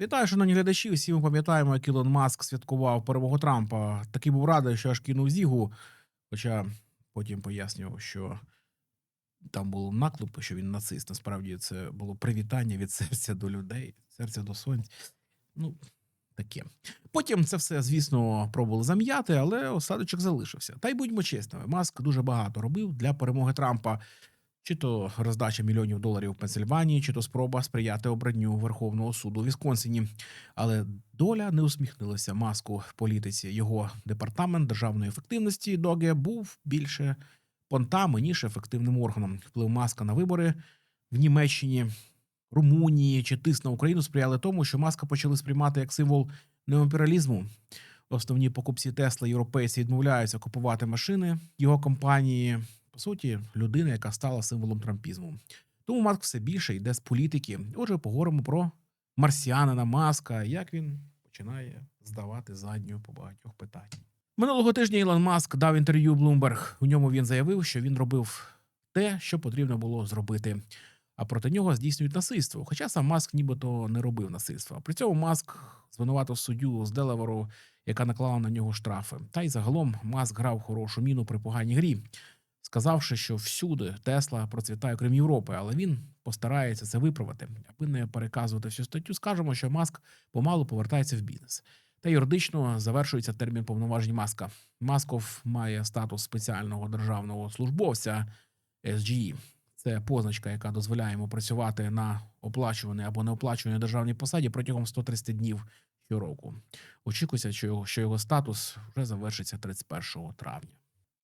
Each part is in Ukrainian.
Вітаю, шановні глядачі. Всі ми пам'ятаємо, як Ілон Маск святкував перемогу Трампа. Такий був радий, що аж кинув зігу. Хоча потім пояснював, що там було наклеп, що він нацист. Насправді це було привітання від серця до людей, серця до сонця. Ну, таке. Потім це все, звісно, пробували зам'яти, але осадочок залишився. Та й будьмо чесними, Маск дуже багато робив для перемоги Трампа. Чи то роздача мільйонів доларів в Пенсильванії, чи то спроба сприяти обранню Верховного суду у Вісконсині. Але доля не усміхнулася маску в політиці. Його департамент державної ефективності Доге був більше понтами, ніж ефективним органом. Вплив маска на вибори в Німеччині, Румунії чи тиск на Україну сприяли тому, що маска почали сприймати як символ неоімперіалізму. Основні покупці Тесла європейці відмовляються купувати машини його компанії. По суті, людина, яка стала символом трампізму. Тому Маск все більше йде з політики. Отже, поговоримо про марсіанина Маска, як він починає здавати задню по багатьох питаннях. Минулого тижня Ілон Маск дав інтерв'ю Bloomberg. У ньому він заявив, що він робив те, що потрібно було зробити. А проти нього здійснюють насильство. Хоча сам Маск нібито не робив насильства. При цьому Маск звинуватив суддю з Делаверу, яка наклала на нього штрафи. Та й загалом Маск грав хорошу міну при поганій грі сказавши, що всюди Тесла процвітає, крім Європи, але він постарається це виправити. Аби не переказувати всю статтю, скажемо, що Маск помалу повертається в бізнес. Та юридично завершується термін повноважень Маска. Масков має статус спеціального державного службовця SGE. Це позначка, яка дозволяє йому працювати на оплачуваній або неоплачуваній державній посаді протягом 130 днів щороку. Очікується, що його статус вже завершиться 31 травня.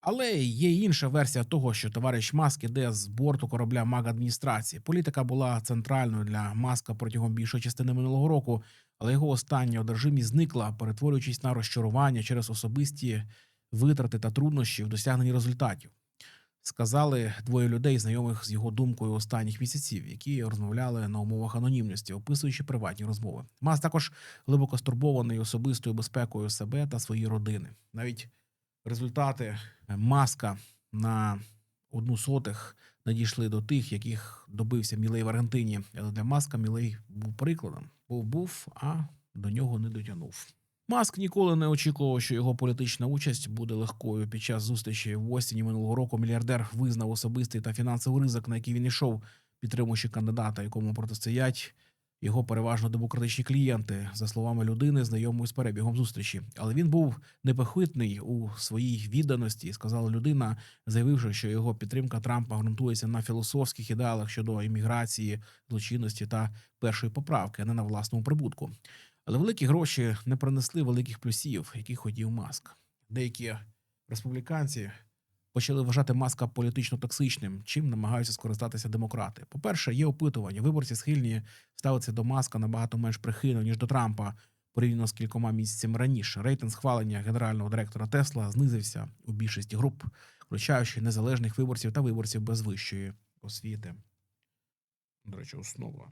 Але є інша версія того, що товариш Маск іде з борту корабля маг адміністрації. Політика була центральною для Маска протягом більшої частини минулого року, але його остання одержимість зникла, перетворюючись на розчарування через особисті витрати та труднощі в досягненні результатів. Сказали двоє людей, знайомих з його думкою останніх місяців, які розмовляли на умовах анонімності, описуючи приватні розмови. Маск також глибоко стурбований особистою безпекою себе та своєї родини. Навіть результати маска на одну сотих надійшли до тих, яких добився Мілей в Аргентині. Для маска Мілей був прикладом. Був був, а до нього не дотягнув. Маск ніколи не очікував, що його політична участь буде легкою. Під час зустрічі в осені минулого року мільярдер визнав особистий та фінансовий ризик, на який він йшов, підтримуючи кандидата, якому протистоять його переважно демократичні клієнти, за словами людини, знайомої з перебігом зустрічі. Але він був непохитний у своїй відданості, сказала людина, заявивши, що його підтримка Трампа ґрунтується на філософських ідеалах щодо імміграції, злочинності та першої поправки, а не на власному прибутку. Але великі гроші не принесли великих плюсів, які хотів Маск. Деякі республіканці почали вважати маска політично токсичним, чим намагаються скористатися демократи. По-перше, є опитування. Виборці схильні ставитися до маска набагато менш прихильно ніж до Трампа, порівняно з кількома місяцями раніше. Рейтинг схвалення генерального директора Тесла знизився у більшості груп, включаючи незалежних виборців та виборців без вищої освіти. До речі, основа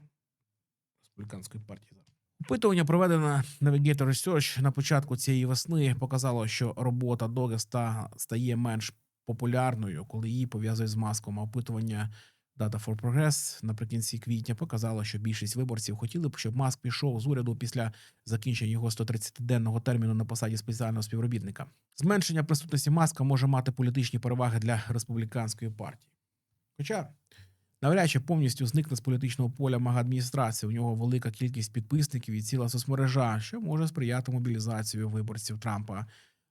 республіканської партії. Опитування, проведене Navigator Research на початку цієї весни, показало, що робота Доге ста стає менш популярною, коли її пов'язують з маском. А опитування Data for Progress наприкінці квітня показало, що більшість виборців хотіли б, щоб маск пішов з уряду після закінчення його 130-денного терміну на посаді спеціального співробітника. Зменшення присутності маска може мати політичні переваги для республіканської партії. Хоча навряд чи повністю зникне з політичного поля мага адміністрації. У нього велика кількість підписників і ціла соцмережа, що може сприяти мобілізації виборців Трампа.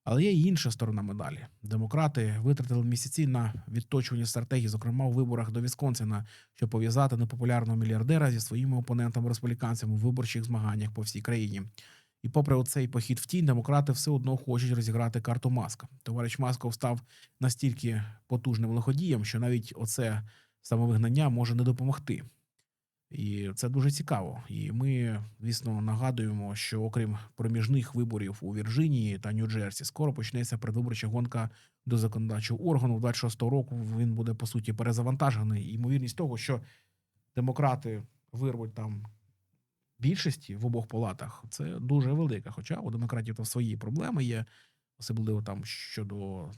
Але є й інша сторона медалі. Демократи витратили місяці на відточування стратегії, зокрема у виборах до Вісконсина, щоб пов'язати непопулярного мільярдера зі своїми опонентами республіканцями у виборчих змаганнях по всій країні. І, попри оцей похід в тінь, демократи все одно хочуть розіграти карту маска. Товариш Масков став настільки потужним лиходієм, що навіть оце самовигнання може не допомогти. І це дуже цікаво. І ми, звісно, нагадуємо, що окрім проміжних виборів у Вірджинії та Нью-Джерсі, скоро почнеться предвиборча гонка до законодавчого органу. 26-го року він буде по суті перезавантажений. І ймовірність того, що демократи вирвуть там більшості в обох палатах, це дуже велика. Хоча у демократів там свої проблеми є, особливо там щодо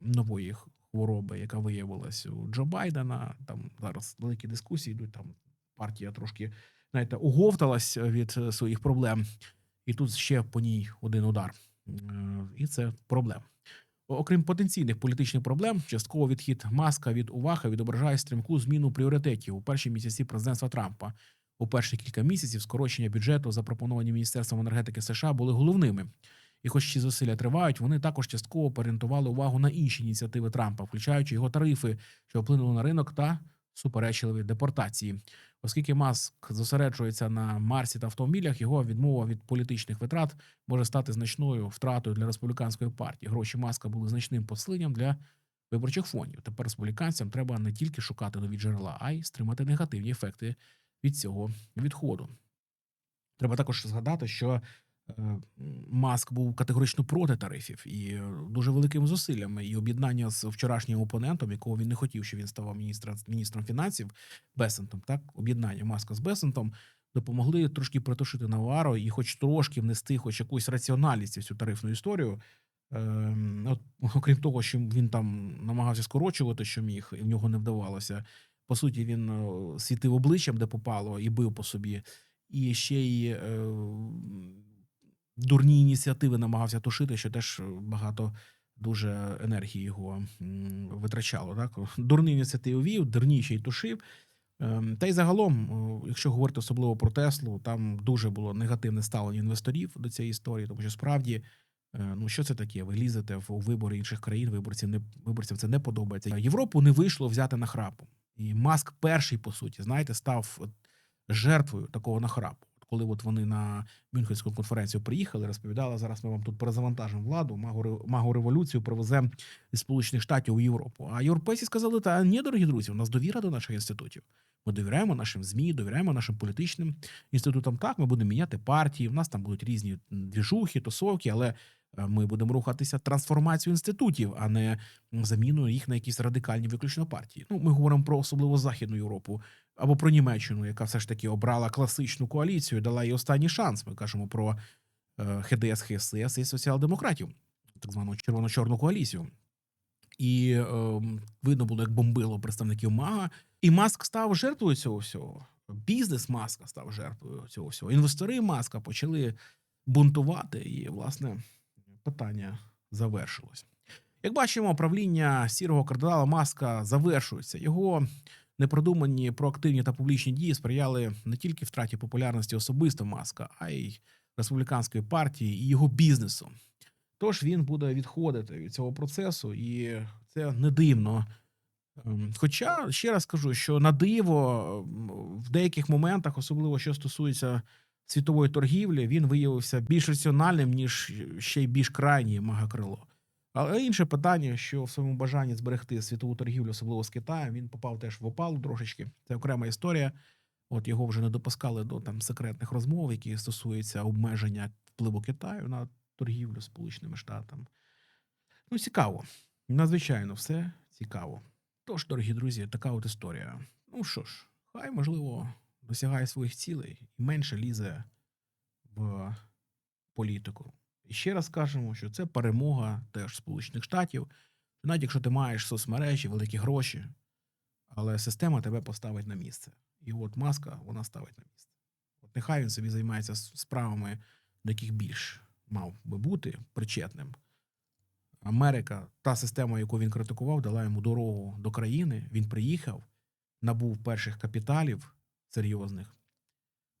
нової хвороби, яка виявилась у Джо Байдена. Там зараз великі дискусії йдуть там партія трошки знаєте, уговталась від е, своїх проблем, і тут ще по ній один удар. Е, І це проблема. Окрім потенційних політичних проблем, частково відхід маска від уваги відображає стрімку зміну пріоритетів у перші місяці президентства Трампа. У перші кілька місяців скорочення бюджету, запропоновані Міністерством енергетики США, були головними. І хоч ці зусилля тривають, вони також частково переорієнтували увагу на інші ініціативи Трампа, включаючи його тарифи, що вплинули на ринок та суперечливі депортації. Оскільки Маск зосереджується на Марсі та автомобілях, його відмова від політичних витрат може стати значною втратою для республіканської партії. Гроші маска були значним посиленням для виборчих фондів. Тепер республіканцям треба не тільки шукати нові джерела, а й стримати негативні ефекти від цього відходу. Треба також згадати, що Маск був категорично проти тарифів і е, дуже великими зусиллями і об'єднання з вчорашнім опонентом, якого він не хотів, щоб він ставав міністра, міністром фінансів Бесентом. Так, об'єднання Маска з Бесентом допомогли трошки притушити Наваро і, хоч трошки внести, хоч якусь раціональність в цю тарифну історію. Ем, от, окрім того, що він там намагався скорочувати, що міг, і в нього не вдавалося. По суті, він е, світив обличчям, де попало, і бив по собі. І ще й е, дурні ініціативи намагався тушити, що теж багато дуже енергії його витрачало. Так? Дурні ініціативи вів, дурні ще й тушив. Ем, Та й загалом, якщо говорити особливо про Теслу, там дуже було негативне ставлення інвесторів до цієї історії, тому що справді. е, Ну, що це таке? Ви лізете в вибори інших країн, виборців не виборцям це не подобається. Європу не вийшло взяти нахрапу. І Маск перший, по суті, знаєте, став жертвою такого нахрапу. Коли от вони на Мюнхенську конференцію приїхали, розповідали, зараз ми вам тут перезавантажимо владу, магу, ре- революцію привеземо з Сполучених Штатів у Європу. А європейці сказали: та ні, дорогі друзі, у нас довіра до наших інститутів. Ми довіряємо нашим ЗМІ, довіряємо нашим політичним інститутам. Так, ми будемо міняти партії. В нас там будуть різні двіжухи, тусовки, але ми будемо рухатися трансформацію інститутів, а не заміну їх на якісь радикальні виключно партії. Ну, ми говоримо про особливо Західну Європу або про Німеччину, яка все ж таки обрала класичну коаліцію, дала їй останній шанс. Ми кажемо про е, ХДС, ХСС і соціал-демократів, так звану червоно-чорну коаліцію. І е, видно було, як бомбило представників МАГА. І Маск став жертвою цього всього. Бізнес Маска став жертвою цього всього. Інвестори Маска почали бунтувати, і, власне, питання завершилось. Як бачимо, правління сірого кардинала Маска завершується. Його непродумані проактивні та публічні дії сприяли не тільки втраті популярності особисто Маска, а й республіканської партії і його бізнесу. Тож він буде відходити від цього процесу, і це не дивно. Ем, Хоча ще раз кажу, що на диво в деяких моментах, особливо що стосується світової торгівлі, він виявився більш раціональним, ніж ще й більш крайній магакрило. Але інше питання, що в своєму бажанні зберегти світову торгівлю, особливо з Китаєм, він попав теж в опалу трошечки. Це окрема історія. От його вже не допускали до там секретних розмов, які стосуються обмеження впливу Китаю на торгівлю Сполученими Штатами. Ну, цікаво. Надзвичайно, все цікаво. Тож, дорогі друзі, така от історія. Ну що ж, хай, можливо, досягає своїх цілей і менше лізе в політику. І ще раз кажемо, що це перемога теж Сполучених Штатів. Навіть якщо ти маєш соцмережі, великі гроші, але система тебе поставить на місце. І от маска вона ставить на місце. От нехай він собі займається справами, до яких більш мав би бути причетним. Америка, та система, яку він критикував, дала йому дорогу до країни. Він приїхав, набув перших капіталів серйозних,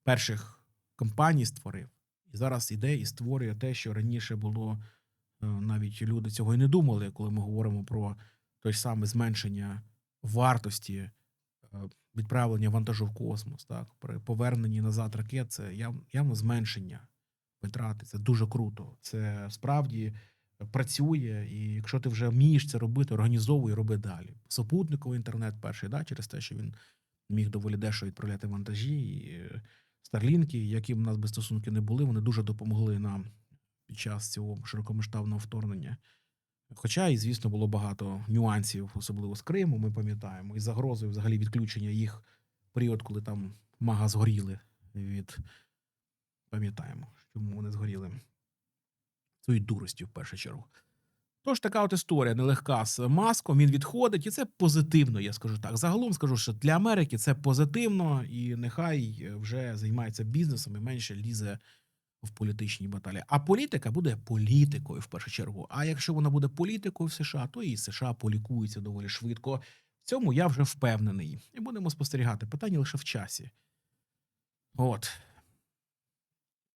перших компаній створив. І зараз іде і створює те, що раніше було е, навіть люди цього і не думали, коли ми говоримо про те ж саме зменшення вартості е, відправлення вантажу в космос. Так, при поверненні назад ракет це явно зменшення витрати. Це дуже круто. Це справді працює, і якщо ти вже вмієш це робити, організовуй, роби далі. Супутниковий інтернет перший, да, через те, що він міг доволі дешево відправляти вантажі. І е, Старлінки, які в нас без стосунки не були, вони дуже допомогли нам під час цього широкомасштабного вторгнення. Хоча, і, звісно, було багато нюансів, особливо з Криму, ми пам'ятаємо, і загрозою взагалі відключення їх період, коли там мага згоріли від. Пам'ятаємо, чому вони згоріли. Цією дуростю в першу чергу. Тож така от історія нелегка з маском. Він відходить, і це позитивно. Я скажу так. Загалом скажу, що для Америки це позитивно, і нехай е, вже займається бізнесом і менше лізе в політичній баталії. А політика буде політикою в першу чергу. А якщо вона буде політикою в США, то і США полікується доволі швидко. В цьому я вже впевнений. І будемо спостерігати. Питання лише в часі. От.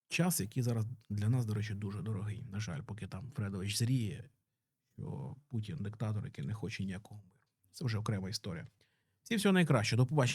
Час, який зараз для нас, до речі, дуже дорогий. На жаль, поки там Фредович зріє, що Путін диктатор, який не хоче ніякого миру. Це вже окрема історія. Всім всього найкраще. До побачення.